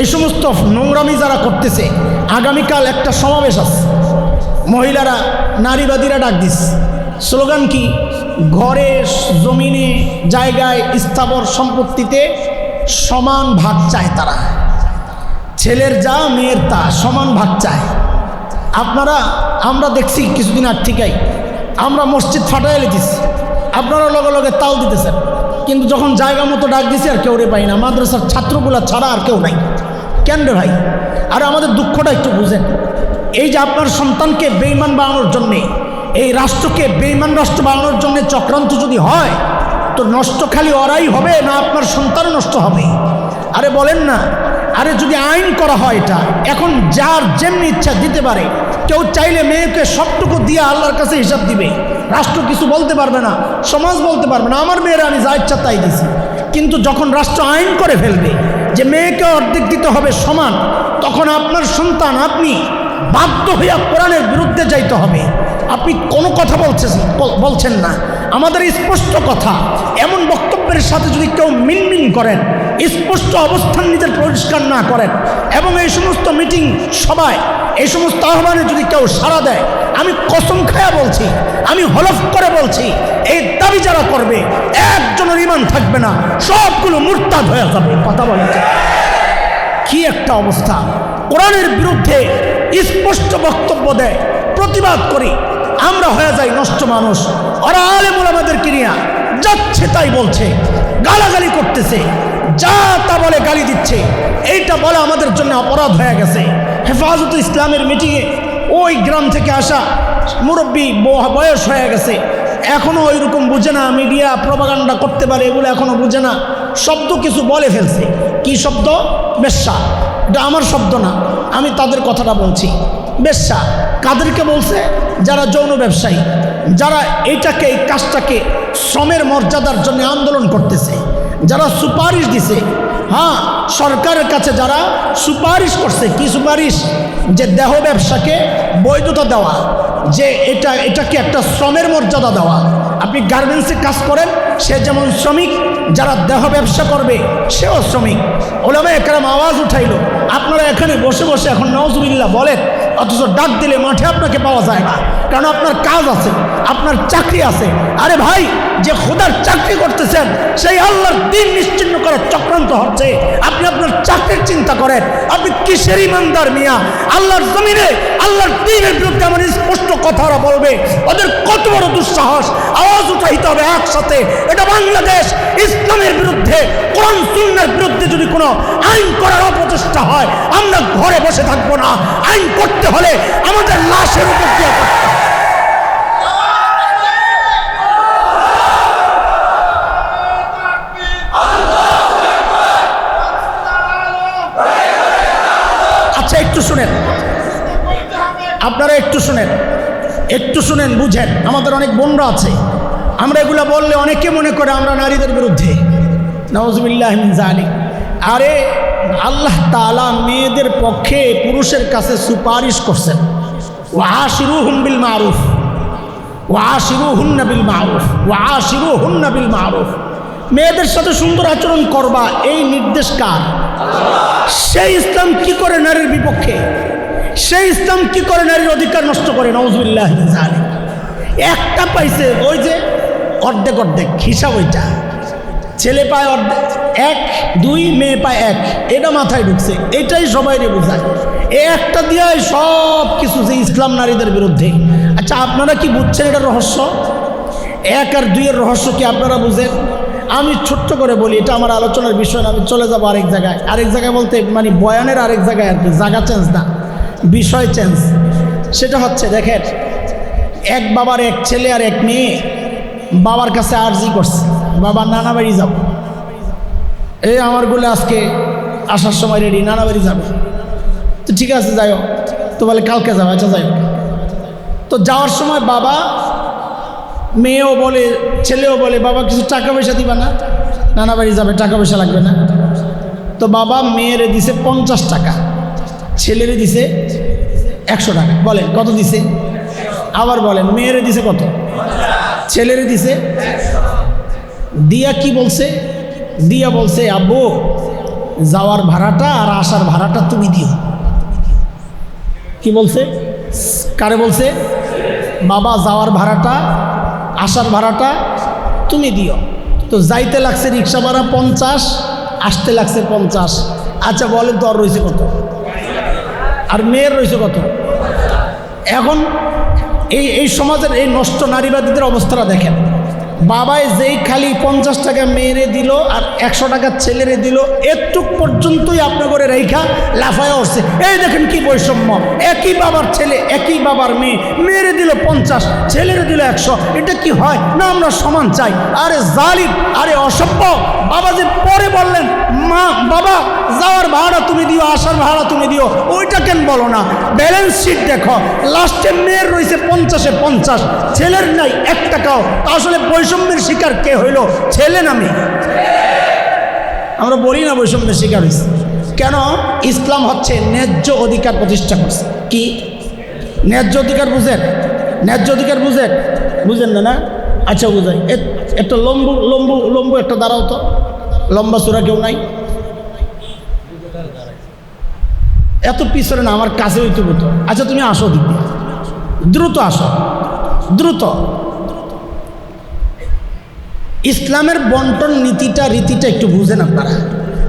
এই সমস্ত নোংরামি যারা করতেছে, আগামীকাল একটা সমাবেশ আছে। মহিলারা, নারীবাদীরা ডাক দিস। স্লোগান কি? ঘরে, জমিনে, জায়গায় স্থাবর সম্পত্তিতে সমান ভাগ চায় তারা। ছেলের যা, মেয়ের তা, সমান ভাগ চায়। আপনারা, আমরা দেখছি কিছুদিন আগ থেকেই, আমরা মসজিদ ফাটাই লিখেছি আপনারা লগে লগে তাল দিতেছেন। কিন্তু যখন জায়গা মতো ডাক দিছে, আর কেউ রে পাই না। মাদ্রাসার ছাত্রগুলা ছাড়া আর কেউ নাই। কেন রে ভাই। আর আমাদের দুঃখটা একটু বুঝেন। এই যে আপনার সন্তানকে বেইমান বানানোর জন্যে, এই রাষ্ট্রকে বেইমান রাষ্ট্র বানানোর জন্য চক্রান্ত যদি হয়, তো নষ্ট খালি ওরাই হবে না আপনার সন্তান নষ্ট হবে। আরে বলেন না, আরে যদি আইন করা হয় এটা, এখন যার যেমনি ইচ্ছা দিতে পারে, কেউ চাইলে মেয়েকে সবটুকু দিয়ে আল্লাহর কাছে হিসাব দিবে। রাষ্ট্র কিছু বলতে পারবে না, সমাজ বলতে পারবে না, আমার মেয়েরা আমি যা ইচ্ছা তাই দিছি। কিন্তু যখন রাষ্ট্র আইন করে ফেলবে যে মেয়েকে অর্ধেক দিতে হবে সমান, তখন আপনার সন্তান, আপনি বাধ্য হইয়া কোরআনের বিরুদ্ধে যাইতে হবে। আপনি কোনো কথা বলছেন বলছেন না। আমাদের স্পষ্ট কথা, এমন বক্তব্যের সাথে যদি কেউ মিনমিন করেন, স্পষ্ট অবস্থান নিজের পরিষ্কার না করেন, এবং এই সমস্ত মিটিং সবাই এই সমস্ত আহ্বানে যদি কেউ সাড়া দেয়, আমি কসম খায়া বলছি, আমি হলফ করে বলছি, এই দাবি যারা করবে, একজনের ইমান থাকবে না, সবগুলো মুরতাদ হয়ে যাবে। কথা বলে কি একটা অবস্থা। কোরআনের বিরুদ্ধে স্পষ্ট বক্তব্য দেয়, প্রতিবাদ করি, আমরা হয়ে যাই নষ্ট মানুষ। ওরা আলেমুল আমাদের কিনিয়া যাচ্ছে তাই বলছে, গালাগালি করতেছে। যা তা বলে গালি দিচ্ছে। এইটা বলে আমাদের জন্য অপরাধ হয়ে গেছে। হেফাজত ইসলামের মিটিংয়ে ওই গ্রাম থেকে আসা মুরব্বী বয়স হয়ে গেছে। এখনও ওই রকম বুঝে না, মিডিয়া প্রবাগান্ডা করতে পারে এগুলো এখনও বুঝে না। শব্দ কিছু বলে ফেলছে। কি শব্দ? বেশ্যা। এটা আমার শব্দ না, আমি তাদের কথাটা বলছি। বেশ্যা, কাদেরকে বলছে? যারা যৌন ব্যবসায়ী। যারা এইটাকে এই কাজটাকে শ্রমের মর্যাদার জন্য আন্দোলন করতেছে, যারা সুপারিশ দিছে হ্যাঁ সরকারের কাছে যারা সুপারিশ করছে, কি সুপারিশ? যে দেহ ব্যবসাকে বৈধতা দেওয়া, যে এটা, এটাকে একটা শ্রমের মর্যাদা দেওয়া। আপনি গার্মেন্টসে কাজ করেন, সে যেমন শ্রমিক, যারা দেহ ব্যবসা করবে, সেও শ্রমিক। ওলামে একরাম আওয়াজ উঠাইল, আপনারা এখানে বসে বসে এখন নওজুবিল্লাহ বলেন, অথচ ডাক দিলে মাঠে আপনাকে পাওয়া যায় না। কারণ আপনার কাজ আছে, আপনার চাকরি আছে। আরে ভাই, যে খোদার চাকরি করতেছেন, সেই আল্লাহর দিন নিশ্চিন্ন করার চক্রান্ত হচ্ছে। আপনি আপনার চাকরির চিন্তা করেন, আপনি কিসের ইমানদার মিয়া? আল্লাহর জমিনে, আল্লাহর দিনের বিরুদ্ধে আমার স্পষ্ট কথা ওরা বলবে। ওদের কত বড় দুঃসাহস। আওয়াজ উঠাইতে হবে একসাথে। এটা বাংলাদেশ ইসলামের বিরুদ্ধে, কোরআন, সুন্নার বিরুদ্ধে যদি কোনো আইন করার অপচেষ্টা হয়, আমরা ঘরে বসে থাকব না। আইন করতে হলে আমাদের লাশের উপর দিয়ে করতে হবে। আচ্ছা একটু শুনেন আপনারা একটু শুনেন একটু শুনেন, বুঝেন। আমাদের অনেক বোনরা আছে। আমরা এগুলো বললে অনেকে মনে করে আমরা নারীদের বিরুদ্ধে। নওয়াজবিল্লাহ জানি আরে, আল্লাহ তালা মেয়েদের পক্ষে পুরুষের কাছে সুপারিশ করছেন। ও আশিরু মারুফ। ও আশিরু মারুফ। ও আশিরু মারুফ। মেয়েদের সাথে সুন্দর আচরণ করবা, এই নির্দেশ কার? সেই ইসলাম কি করে নারীর বিপক্ষে? সেই ইসলাম কি করে নারীর অধিকার নষ্ট করে? নজরুল্লাহ একটা পাইছে ওই যে অর্ধেক অর্ধেক, হিসাব ওইটা। ছেলে পায় অর্ধেক, এক, দুই, মেয়ে পায় এক। এটা মাথায় ঢুকছে, এটাই সবাই রে বোঝায়। এ একটা দিয়ে সব কিছু যে ইসলাম নারীদের বিরুদ্ধে। আচ্ছা আপনারা কি বুঝছেন এটা রহস্য? এক আর দুইয়ের রহস্য কি আপনারা বুঝেন? আমি ছোট্ট করে বলি, এটা আমার আলোচনার বিষয় না, আমি চলে যাব আরেক জায়গায়। আরেক জায়গায় বলতে মানে বয়ানের আরেক জায়গায় আর কি, জায়গা চেঞ্জ না। বিষয় চেঞ্জ সেটা হচ্ছে, দেখেন, এক বাবার এক ছেলে আর এক মেয়ে, বাবার কাছে আর্জি করছে, বাবা নানা বাড়ি যাব। এই আমারগুলো আজকে আসার সময় রেডি নানা বাড়ি যাবে। তো ঠিক আছে, যাই হোক। তো বলে, কালকে যাবে আচ্ছা যাই তো যাওয়ার সময় বাবা মেয়েও বলে, ছেলেও বলে, বাবা, কিছু টাকা পয়সা দিবা না? নানা বাড়ি যাবে, টাকা পয়সা লাগবে না? তো বাবা মেয়েরে দিছে পঞ্চাশ টাকা, ছেলেরে দিছে একশো টাকা। বলেন, কত দিছে? আবার বলেন, মেয়েরে দিছে কত? ছেলেরে দিছে? দিয়া কি বলছে? দিয়া বলছে, আব্বু, যাওয়ার ভাড়াটা আর আসার ভাড়াটা তুমি দিও। কি বলছে? কারে বলছে? বাবা, যাওয়ার ভাড়াটা, আসার ভাড়াটা তুমি দিও। তো যাইতে লাগছে রিক্সা ভাড়া পঞ্চাশ, আসতে লাগছে পঞ্চাশ। আচ্ছা বলেন দর রয়েছে কত? আর মেয়ের রয়েছে কত? এখন এই এই সমাজের এই নষ্ট নারীবাদীদের অবস্থাটা দেখেন। বাবায় যেই খালি পঞ্চাশ টাকা মেয়েরে দিল আর একশো টাকা ছেলেরে দিল এটুক পর্যন্তই আপনার করে রেখা লাফায় উঠছে। এই দেখেন কি বৈষম্য। একই বাবার ছেলে, একই বাবার মেয়ে, মেয়েরে দিল পঞ্চাশ, ছেলেরে দিল একশো। এটা কি হয়? না, আমরা সমান চাই। আরে জালিম, আরে অসভ্য। বাবা যে পরে বললেন মা, বাবা, যাওয়ার ভাড়া তুমি দিও, আসার ভাড়া তুমি দিও, ওইটা কেন বলো না? ব্যালেন্স শিট দেখো লাস্টে মেয়ের রয়েছে পঞ্চাশে পঞ্চাশ, ছেলের নাই এক টাকাও আসলে বৈষম্যের শিকার কে হইল? ছেলে না মেয়ে? আমরা বলি না বৈষম্যের শিকার হয়েছে কেন? ইসলাম হচ্ছে ন্যায্য অধিকার প্রতিষ্ঠা করছে। কি? ন্যায্য অধিকার বুঝেন? ন্যায্য অধিকার বুঝেন? বুঝেন না না? আচ্ছা বুঝাই। একটা লম্বু লম্বু লম্বু একটা দাঁড়াও তো। লম্বা চূড়া কেউ নাই? এত পিছনে না, আমার কাছে হইতে হতো আচ্ছা তুমি আসো দিদি দ্রুত আসো। দ্রুত। ইসলামের বন্টন নীতিটা, রীতিটা একটু বুঝেন আপনারা।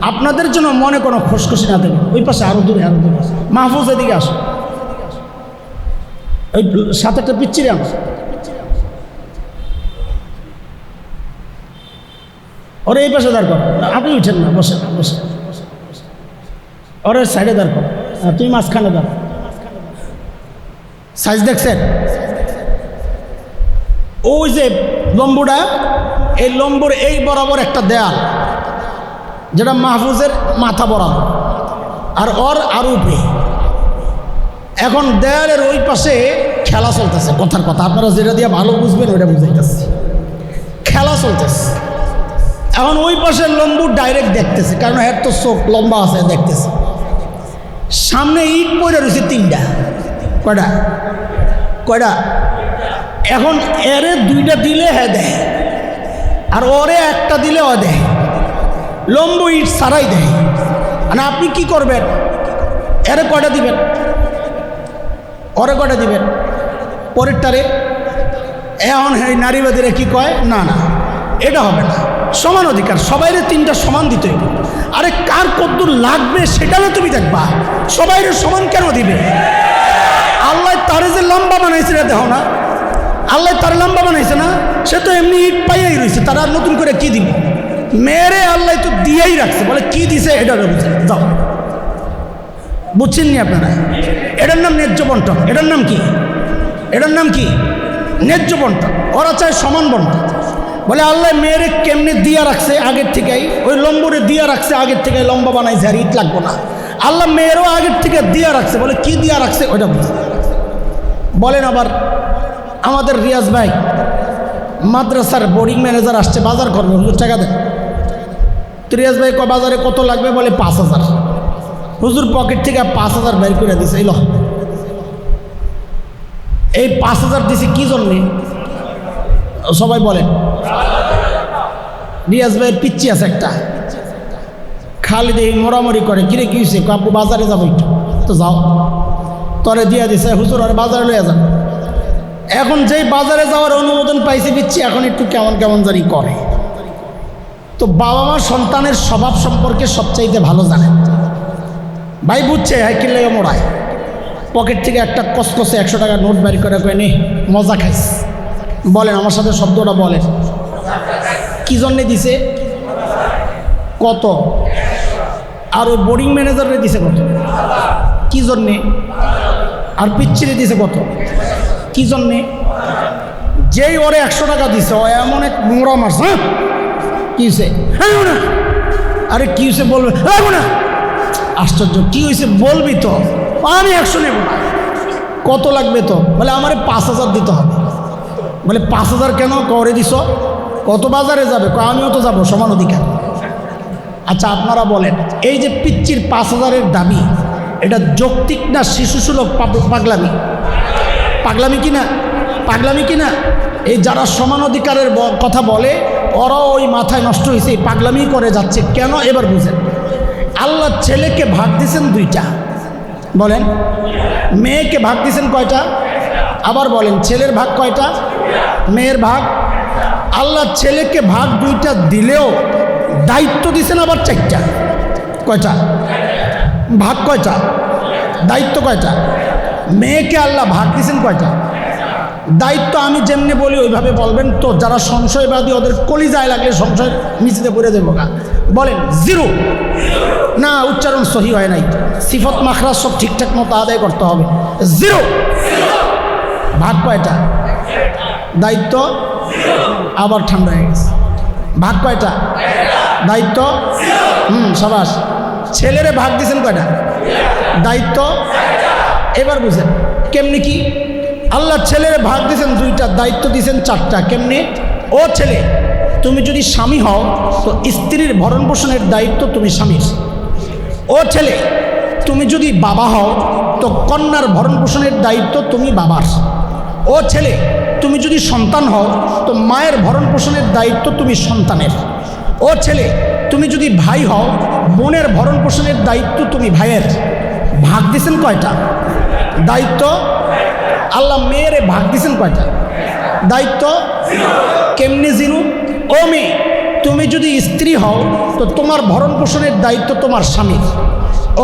আপনাদের জন্য মনে কোনো খসখসি না দেবেন। ওই পাশে আরও দূরে আরও দূরে মাহফুজ, এদিকে আসো। ওই সাথে একটা পিচ্ছিরে আনো। ওরে, এই পাশে দাঁড় করো। আপনি উঠেন না বসে না বসে ওরে, সাইডে দাঁড় করো। তুই মাঝখানে দাও সাইজ দেখছেন ওই যে লম্বুটা, এই লম্বুর এই বরাবর একটা দেয়াল, যেটা মাহফুজের মাথা বরাবর। আর ওর আর উপরে। এখন দেয়ালের ওই পাশে খেলা চলতেছে, কথার কথা। আপনারা যেটা দিয়ে ভালো বুঝবেন, ওইটা বুঝাইতেছে। খেলা চলতেছে। এখন ওই পাশের লম্বু ডাইরেক্ট দেখতেছে, কারণ এর তো চোখ লম্বা আছে, দেখতেছে। সামনে ইট পড়ে রয়েছে তিনটা। কয়টা? কয়টা? এখন এরে দুইটা দিলে হ্যাঁ দেয়। আর ওরে একটা দিলে ও দেয়। লম্বু ইট সারাই দেয়। মানে আপনি কি করবেন? এরে কয়টা দিবেন? ওরে কয়টা দিবেন? পরেরটারে? এখন হ্যাঁ নারীবাদীরা কি কয়? না না, এটা হবে না। সমান অধিকার, সবাইরে তিনটা সমান দিতে হইবে। আরে কার কদ্দূর লাগবে সেটাও তুমি দেখবা। সবাইরে সমান কেন দিবে? আল্লাহ তারে যে লম্বা বানাইছে এটা দেখো না। আল্লাহ তার লম্বা বানাইছে না, সে তো এমনি ইট পাইয়াই রয়েছে তারা আর নতুন করে কি দিবে? মেরে আল্লাহ তো দিয়েই রাখছে, বলে কি দিছে এটা বুঝে, যাও। বুঝছেন নি আপনারা? এটার নাম ন্যায্য বন্টন। এটার নাম কি? এটার নাম কি? ন্যায্য বন্টন। ওরা চায় সমান বন্টন। বলে, আল্লাহ মেয়েরে কেমনে দিয়া রাখছে আগের থেকেই? ওই লম্বরে দিয়া রাখছে আগের থেকে লম্বা বানাইছে, আর ইট লাগবো না। আল্লাহ মেয়েরও আগের থেকে দিয়া রাখছে। বলে, কি দিয়া রাখছে? ওইটা বুঝে বলেন আবার, আমাদের রিয়াজ ভাই, মাদ্রাসার বোর্ডিং ম্যানেজার আসছে, বাজার করবে। হুজুর, টাকা দেন। তো রিয়াজ ভাই বাজারে কত লাগবে? বলে, পাঁচ হাজার। হুজুর পকেট থেকে পাঁচ হাজার বের করে দিছে এলো এই পাঁচ হাজার দিছে কি জন্যে? সবাই বলেন রিয়াজ ভাইয়ের পিচ্ছি আছে একটা। খালি দিয়ে মোড়ামুড়ি করে, কিরে, কি হয়েছে আপু বাজারে যাব একটু। তো যাও। তরে দিয়া দিছে, হুজুর, আর বাজারে লইয়া যান। এখন যেই বাজারে যাওয়ার অনুমোদন পাইছে পিচ্ছি এখন একটু কেমন কেমন জানি করে। তো বাবা মা সন্তানের স্বভাব সম্পর্কে সবচাইতে ভালো জানে ভাই বুঝছে হ্যাঁ কিনলে মোড়ায় পকেট থেকে একটা কসকসে একশো টাকা নোট বাড়ি করে কয়ে নে, মজা খাইস। বলেন, আমার সাথে শব্দটা বলেন। কি জন্যে দিছে? কত? আর ওই বোর্ডিং ম্যানেজারে দিছে কত? কি জন্যে? আর পিচ্ছিরে দিছে কত? কি জন্যে? যেই ওরে একশো টাকা দিছে, ও এমন এক মোড়া মারছে হ্যাঁ? কি হ্যাঁ আরে কি হয়েছে বলবে? না। আশ্চর্য, কি হয়েছে বলবি তো? আমি একশো নেব। কত লাগবে তো? বলে আমার পাঁচ হাজার দিতে হবে। বলে, পাঁচ হাজার কেন? করে দিছ। কত বাজারে যাবে? আমিও তো যাব, সমান অধিকার। আচ্ছা আপনারা বলেন, এই যে পিচ্চির পাঁচ হাজারের দাবি, এটা যৌক্তিক না শিশুসুলভ পাগ- পাগলামি? পাগলামি কি না পাগলামি কি না এই যারা সমান অধিকারের কথা বলে ওরা ওই মাথায় নষ্ট হয়েছে, এই পাগলামি করে যাচ্ছে। কেন? এবার বুঝেন। আল্লাহ ছেলেকে ভাগ দিয়েছেন দুইটা। বলেন, মেয়েকে ভাগ দিয়েছেন কয়টা? আবার বলেন, ছেলের ভাগ কয়টা? মেয়ের ভাগ। আল্লাহ ছেলেকে ভাগ দুইটা দিলেও দায়িত্ব দিয়েছেন আবার চারটা। কয়টা? ভাগ কয়টা? দায়িত্ব কয়টা? মেয়েকে আল্লাহ ভাগ দিছেন কয়টা? দায়িত্ব আমি যেমনি বলি, ওইভাবে বলবেন তো, যারা সংশয়বাদী, ওদের কলিজায় লাগলে সংশয় নিচেতে পড়ে দেবো গা। বলেন, জিরো। না, উচ্চারণ সহি হয় নাই। সিফত, মাখরাজ সব ঠিকঠাক মতো আদায় করতে হবে। জিরো। ভাগ কয়টা? দায়িত্ব? আবার ঠান্ডা হয়ে গেছে। ভাগ কয়টা? দায়িত্ব? হুম, সাবাস। ছেলেরে ভাগ দিয়েছেন কয়টা? দায়িত্ব? এবার বুঝেন, কেমনি কি? আল্লাহ ছেলেরে ভাগ দিয়েছেন দুইটা, দায়িত্ব দিয়েছেন চারটা, কেমনি? ও ছেলে, তুমি যদি স্বামী হও, তো স্ত্রীর ভরণ পোষণের দায়িত্ব তুমি স্বামীর। ও ছেলে, তুমি যদি বাবা হও, তো কন্যার ভরণ পোষণের দায়িত্ব তুমি বাবার। ও ছেলে, তুমি যদি সন্তান হও, তো মায়ের ভরণ পোষণের দায়িত্ব তুমি সন্তানের। ও ছেলে, তুমি যদি ভাই হও, বোনের ভরণ পোষণের দায়িত্ব তুমি ভাইয়ের। ভাগ দিছেন কয়টা? দায়িত্ব? আল্লাহ মেয়েরে ভাগ দিছেন কয়টা? দায়িত্ব? কেমনি জিরু ও মেয়ে, তুমি যদি স্ত্রী হও, তো তোমার ভরণ পোষণের দায়িত্ব তোমার স্বামীর।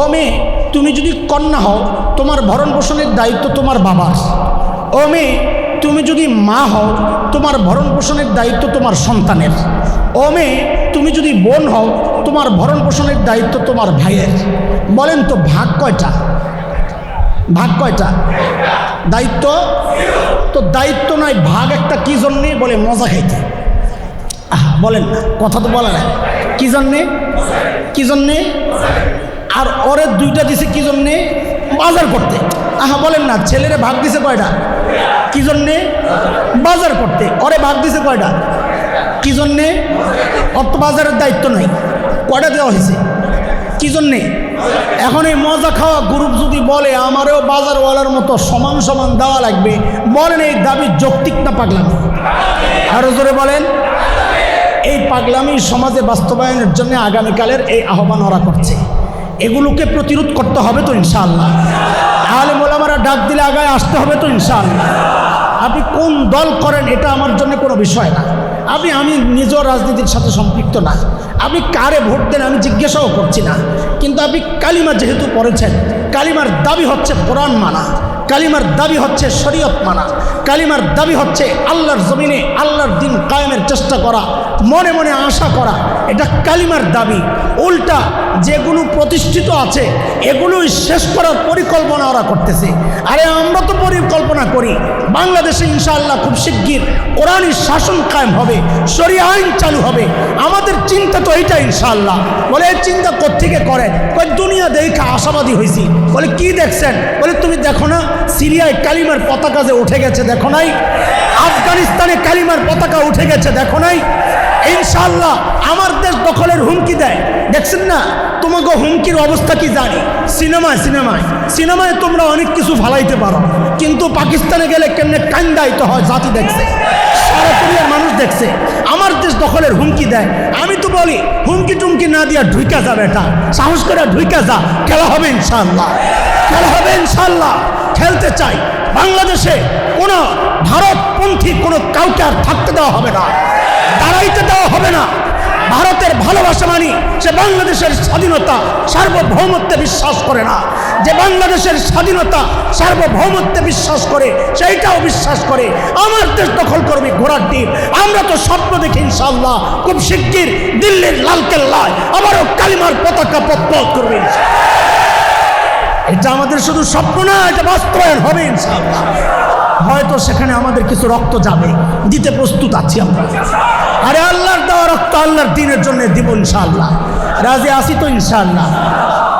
ও মেয়ে, তুমি যদি কন্যা হও, তোমার ভরণ পোষণের দায়িত্ব তোমার বাবার। ও মেয়ে, তুমি যদি মা হও, তোমার ভরণ পোষণের দায়িত্ব তোমার সন্তানের। ও মেয়ে, তুমি যদি বোন হও, তোমার ভরণ পোষণের দায়িত্ব তোমার ভাইয়ের। বলেন তো, ভাগ কয়টা? ভাগ কয়টা? দায়িত্ব? তো দায়িত্ব নয়, ভাগ একটা কী জন্যে? বলে মজা খাইতে। বলেন কথা তো বলা নাই। কি জন্যে? কী জন্যে? আর ওরে দুইটা দিছে কী জন্যে? বাজার করতে। আহা, বলেন না, ছেলেরে ভাগ দিছে কয়টা? কি জন্যে? বাজার করতে। ওরে ভাগ দিছে কয়টা? কি জন্যে? অত বাজারের দায়িত্ব নাই। কয়টা দেওয়া হয়েছে? কি জন্যে? এখন এই মজা খাওয়া গ্রুপ যদি বলে, আমারও বাজারওয়ালার মতো সমান সমান দেওয়া লাগবে, বলেন এই দাবি যৌক্তিক না পাগলামি? আরও জোরে বলেন। এই পাগলামি সমাজে বাস্তবায়নের জন্য আগামীকালের এই আহ্বান ওরা করছে। এগুলোকে প্রতিরোধ করতে হবে তো ইনশাআল্লাহ। আলে মোলামারা ডাক দিলে আগায় আসতে হবে তো ইনশাআল্লাহ। আপনি কোন দল করেন এটা আমার জন্য কোনো বিষয় না। আপনি, আমি নিজেও রাজনীতির সাথে সম্পৃক্ত না। আপনি কারে ভোট দেন আমি জিজ্ঞাসাও করছি না। কিন্তু আপনি কালিমা যেহেতু পড়েছেন, কালিমার দাবি হচ্ছে কোরআন মানা, কালিমার দাবি হচ্ছে শরীয়ত মানা, কালিমার দাবি হচ্ছে আল্লাহর জমিনে আল্লাহর দিন কায়েমের চেষ্টা করা, মনে মনে আশা করা, এটা কালিমার দাবি। উল্টা যেগুলো প্রতিষ্ঠিত আছে, এগুলোই শেষ করার পরিকল্পনা ওরা করতেছে। আরে আমরা তো পরিকল্পনা করি। বাংলাদেশে ইনশাআল্লাহ খুব শিগগির কোরআনই শাসন কায়েম হবে সরি আইন চালু হবে। আমাদের চিন্তা তো এইটা ইনশাআল্লাহ। বলে, এই চিন্তা কোথেকে করে? কই দুনিয়া দেখে আশাবাদী হয়েছি। বলে, কি দেখছেন? বলে, তুমি দেখো না, সিরিয়ায় কালিমার পতাকা যে উঠে গেছে, দেখো নাই? আফগানিস্তানে কালিমার পতাকা উঠে গেছে, দেখো নাই? ইনশাল্লাহ আমার দেশ দখলের হুমকি দেয়। দেখছেন না? তোমাকে হুমকির অবস্থা কি জানি? সিনেমায় সিনেমায়। সিনেমায় তোমরা অনেক কিছু ফালাইতে পারো। কিন্তু পাকিস্তানে গেলে কেমনে কান্দাইতে হয় জাতি দেখছে। সারা মানুষ দেখছে। আমার দেশ দখলের হুমকি দেয়। আমি তো বলি, হুমকি টুমকি না দিয়া ঢুইকা যা বেটা। সাহস করে ঢুইকা যা। খেলা হবে ইনশাল্লাহ খেলা হবে ইনশাল্লাহ খেলতে চাই। বাংলাদেশে কোনো ভারতপন্থী কোনো কাউকে আর থাকতে দেওয়া হবে না। দাঁড়াইতে দেওয়া হবে না। ভারতের ভালোবাসা মানি সে বাংলাদেশের স্বাধীনতা সার্বভৌমত্বে বিশ্বাস করে না। যে বাংলাদেশের স্বাধীনতা সার্বভৌমত্বে বিশ্বাস করে, সেইটাও বিশ্বাস করে। আমার দেশ দখল করবে ঘোড়ার ডিম। আমরা তো স্বপ্ন দেখি ইনশাল্লাহ খুব শিগগির দিল্লির লালকেল্লায় আবারও কালিমার পতাকা পথ করবে। এটা আমাদের শুধু স্বপ্ন না, এটা বাস্তবায়ন হবে ইনশাআল্লাহ। হয়তো সেখানে আমাদের কিছু রক্ত যাবে। দিতে প্রস্তুত আছি আমরা। আরে আল্লাহর দেওয়া রক্ত আল্লাহর দিনের জন্য দিব ইনশাল্লাহ রাজি আসি তো ইনশাআল্লাহ।